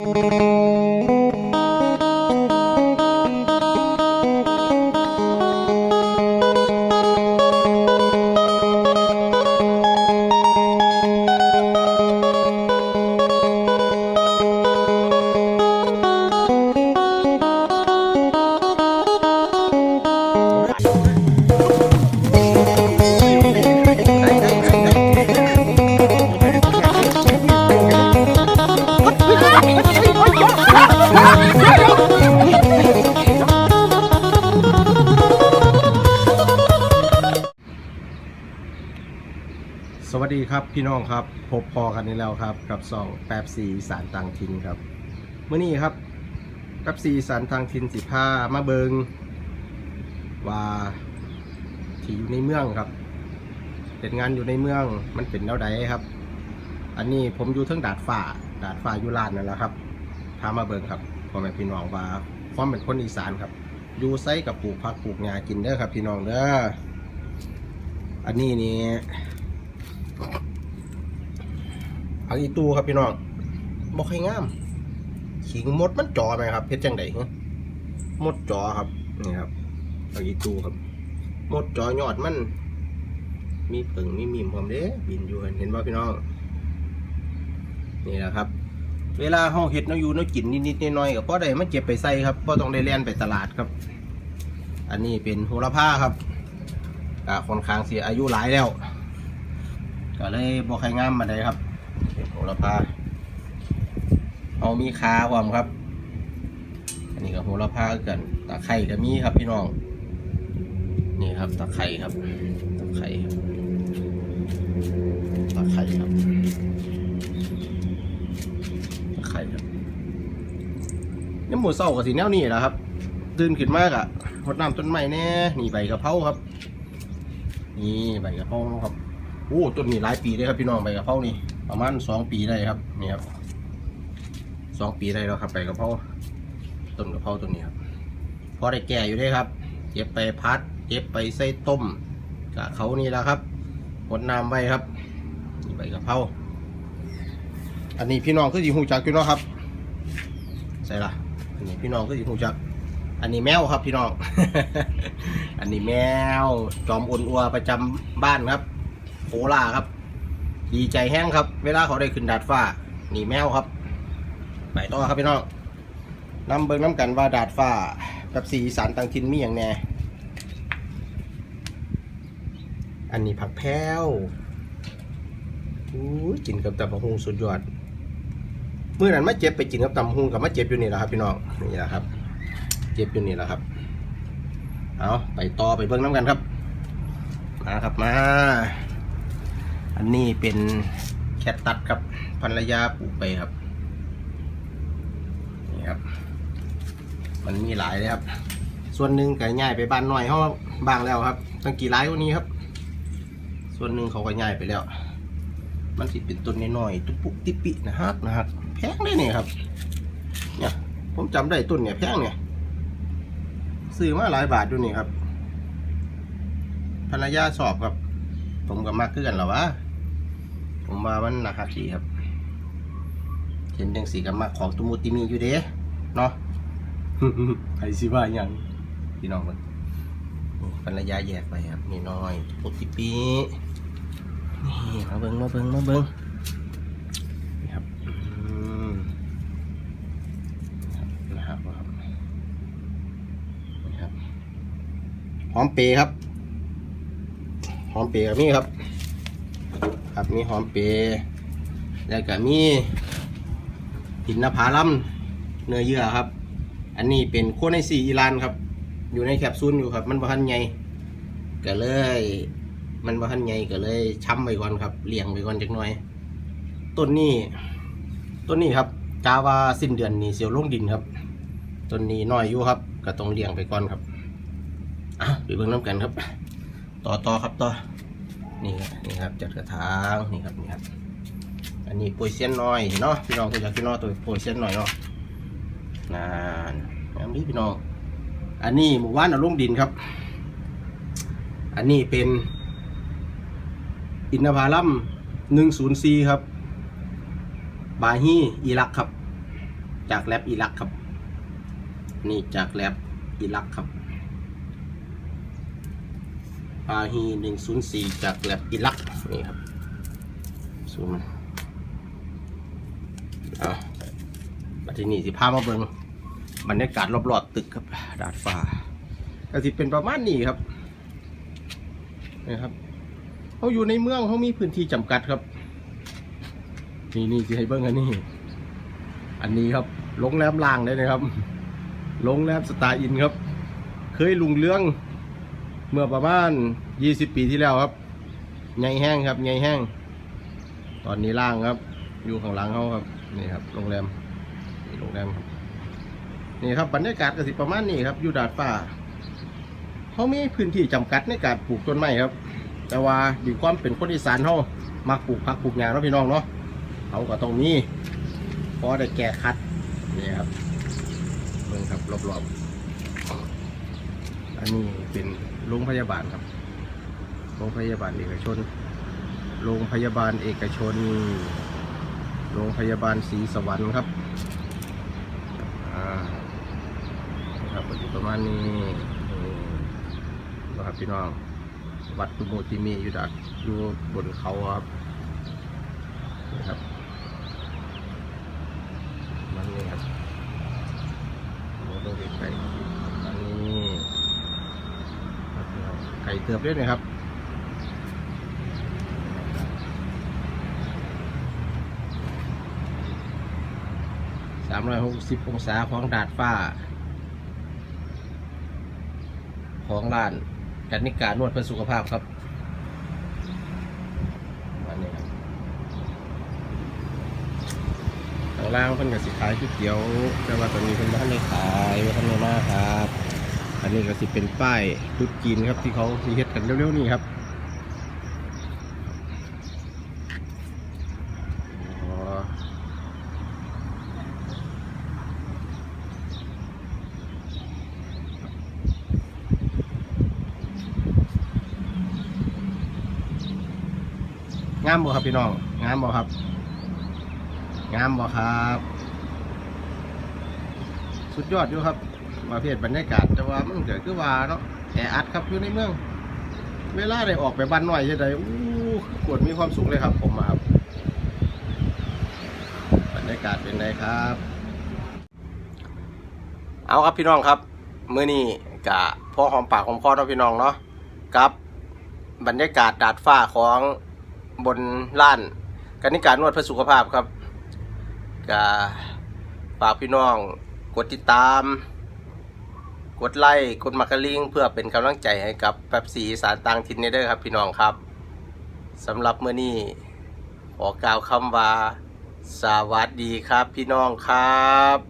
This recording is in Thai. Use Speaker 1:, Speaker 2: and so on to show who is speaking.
Speaker 1: ส พี่น้องครับพบพอกันนี้แล้วครับ กับซองแป๊บซีสารต่างถิ่นครับเมื่อนี้ครับแป๊บซีสารต่างถิ่นสิผ้ามาเบิงว่าที่อยู่ในเมืองครับเป็นงานอยู่ในเมืองมันเป็นแนวใดครับ อันนี้ผมอยู่ทั้งดาดฟ้าดาดฟ้าอยู่ลานนั่นแหละครับพามาเบิงครับพ่อแม่พี่น้องว่าความเป็นคนอีสานครับอยู่ไซกับปลูกผักปลูกหญ้ากินเด้อครับ พี่น้องเด้ออันนี้นี่ ผักอีตูครับพี่น้องบอกให้งาม ขิงมดมันจอไหมครับเพชรจังไดมดจอครับนี่ครับผักอีตูครับ มดจอยอดมัน มีผึ่งมีมีมพร้อมเด้บินอยู่เห็นบ่พี่น้อง นี่แหละครับ เวลาเฮาเฮ็ดเนาะอยู่เนาะกินนิดๆน้อยๆก็พอได้มันเก็บไปใส่ครับบ่ต้องได้แล่นไปตลาดครับ อันนี้เป็นโหระพาครับค่อนข้างเสียอายุหลายแล้วก็เลยบอใครงามมาเลยครับ โหระพาเอามีคาความครับ อันนี้ก็โหระพาคือกันตะไคร่ก็มีครับพี่น้อง นี่ครับตะไคร่ครับตะไคร่ครับตะไคร่ครับตะไคร่ครับนี่หมูเศร้ากับสีแนวนี่แหละครับตื่นขึ้นมากอะรดน้ำต้นไม้แน่นี่ใบกะเพราครับ นี่ใบกะเพราครับโอ้ต้นนี้หลายปีเลยครับพี่น้องใบกะเพรานี่ ประมาณสองปีได้ครับนี่ครับสองปีได้แล้วครับใบกะเพราต้นกระเพราต้นนี้ครับพอได้แก่อยู่ได้ครับเก็บไปพัดเก็บไปใส่ต้มกะเขานี่แหละครับหดน้ำไว้ครับนี่ใบกระเพราอันนี้พี่น้องคือสีหูจักอยู่เนาะครับใส่ละอันนี้พี่น้องคือสีหูจัก อันนี้แมวครับพี่น้อง อันนี้แมวจอมอ้วนอัวประจำบ้านครับโคลาครับ ดีใจแห้งครับ เวลาเขาได้ขึ้นดาดฟ้านี่แมวครับ ไปต่อครับพี่น้องน้ำเบิ้งน้ำกันว่าดาดฟ้ากับสีสารต่างถิ่นมีอย่างแน่อันนี้ผักแพ้วอู้ยกินกับตำบักฮุงสุดยอดเมื่อนั้นมาเจ็บไปกินกับตำบักฮุงกับมาเจ็บอยู่นี่แหละครับ พี่น้องนี่แหละครับ เจ็บอยู่นี่แหละครับ เอาไปต่อไปเบิ้งน้ำกันครับมาครับมา อันนี้เป็นแคตตัดครับภรรยาปลูกไปครับนี่ครับ มันมีหลายเลยครับ ส่วนหนึ่งก็ย้ายไปบ้านหน่อยเขาบางแล้วครับ ตั้งกี่ไร่วันนี้ครับ ส่วนหนึ่งเขาก็ย้ายไปแล้ว มันสิเป็นต้นน้อยๆตุ๊ปุกติปินะฮะนะฮะแพงเลยเนี่ยครับเนี่ยผมจำได้ต้นเนี่ยแพงเนี่ยซื้อมาหลายบาทดูนี่ครับภรรยาสอบครับ ผมกับมากขึ้นกันหรอวะ ผมว่ามันหนักหักสีครับ เห็นจังสีกับมากของตุมุติมีอยู่เด้เนาะใครสิว่าหยังพี่น้องมันภรรยาแยกไปครับนี่น้อยตุมุติปีนี่มาเบิงมาเบิงมาเบิงนี่ครับอืมนะครับนะครับนี่ครับหอมเปรครับหอมเปรกับมีครับ ครับมีหอมเปรย์แล้วก็มีหินนภาลัมเนื้อเยื่อครับ อันนี้เป็นโคไนซีอิรานครับ อยู่ในแคปซูลอยู่ครับ มันบ่ทันใหญ่ก็เลย มันบ่ทันใหญ่ก็เลยช้ำไว้ก่อนครับเลี้ยงไว้ก่อนจักหน่อย ต้นนี้ต้นนี้ครับกาว่าสิ้นเดือนนี้เสียวลงดินครับต้นนี้น้อยอยู่ครับก็ต้องเลี้ยงไปก่อนครับอะไปเบิ่งน้ำกันครับ ต่อต่อครับต่อ นี่ครับนี่ครับจัดกระถางนี่ครับนี่ครับ อันนี้ปุ๋ยเส้นน้อยเนาะพี่น้องตัวอยากพี่น้องตัวปุ๋ยเส้นน้อยเนาะนานอันนี้พี่น้อง อันนี้หมู่บ้านเอาลงดินครับ อันนี้เป็น อินทผลัมหนึ่งศูนย์สี่ครับ บาฮีอิรักครับ จากแลบอิรักครับ นี่จากแลบอิรักครับาฮีหนึ่งศูนย์สี่จากแลบอิรักนี่ครับซูมมันเอามาที่นี่สิพามาเบิงบรรยากาศรอบๆตึกครับ ดาดฟ้าก็สิเป็นประมาณนี้ครับนี่ครับเขาอยู่ในเมืองเขามีพื้นที่จำกัดครับ นี่นี่สิให้เบิ้งอันนี้ อันนี้ครับโรงแรมล่างเลยนะครับโรงแรมสตาร์อินครับ เคยลุงเรื่อง เมื่อประมาณ 20 ปีที่แล้วครับไงแห้งครับไงแห้ง ตอนนี้ล่างครับ อยู่ข้างหลังเขาครับ นี่ครับ โรงแรมนี่โรงแรมครับ นี่ครับบรรยากาศก็สิประมาณนี้ครับ อยู่ดาดฟ้าเขามีพื้นที่จำกัดในการปลูกต้นไม้ครับ แต่ว่าดีความเป็นคนอีสานเขามักปลูกผักปลูกหญ้าเนาะพี่น้องเนาะเขาก็ต้องมีพอได้แก้คัดนี่ครับเบิ่งครับรอบๆ อันนี้เป็นโรงพยาบาลครับ โรงพยาบาลเอกชน โรงพยาบาลเอกชน โรงพยาบาลศรีสวรรค์ครับนะครับก็อยู่ประมาณนี้นะครับพี่น้อง วัดตุโมติมีอยู่ดักอยู่บนเขาครับนี่ครับมันนี่ครับโมต้องไกลๆอันนี้ครับพี่ เติบด้วยนะครับสามร้อยหกสิบองศาของดาดฟ้า ของร้านกันนิการนวดเพื่อสุขภาพครับวันนี้ครับทางล่างเพิ่นกับสิขายก๋วยเตี๋ยว แต่ว่าตอนนี้เพิ่นไม่ได้ขายไม่ทันได้มาครับ อันนี้ก็สิเป็นป้ายตุ๊ดจีนครับที่เขาที่เฮ็ดกันเร็วๆนี่ครับงามบ่ครับพี่น้องงามบ่ครับงามบ่ครับ สุดยอดอยู่ครับ ประเภทบรรยากาศแต่ว่ามันเกิดคือว่าเนาะแออัดครับอยู่ในเมือง เวลาได้ออกไปบ้านหน่อยจะได้อู้กวดมีความสุขเลยครับ ผมมาครับบรรยากาศเป็นไงครับ เอาครับพี่น้องครับมื้อนี้กะพ่อหอมปากหอมคอเนาะพี่น้องเนาะกับบรรยากาศดาดฟ้าของบนล้านกันนิการนวดเพื่อสุขภาพครับกะฝากพี่น้องกดติดตาม กดไลค์กดมักกะลิงเพื่อเป็นกำลังใจให้กับแป๊บสีสารต่างทินเนเด้อครับพี่น้องครับสำหรับเมื่อนี้ขอกล่าวคำว่า สวัสดีครับพี่น้องครับ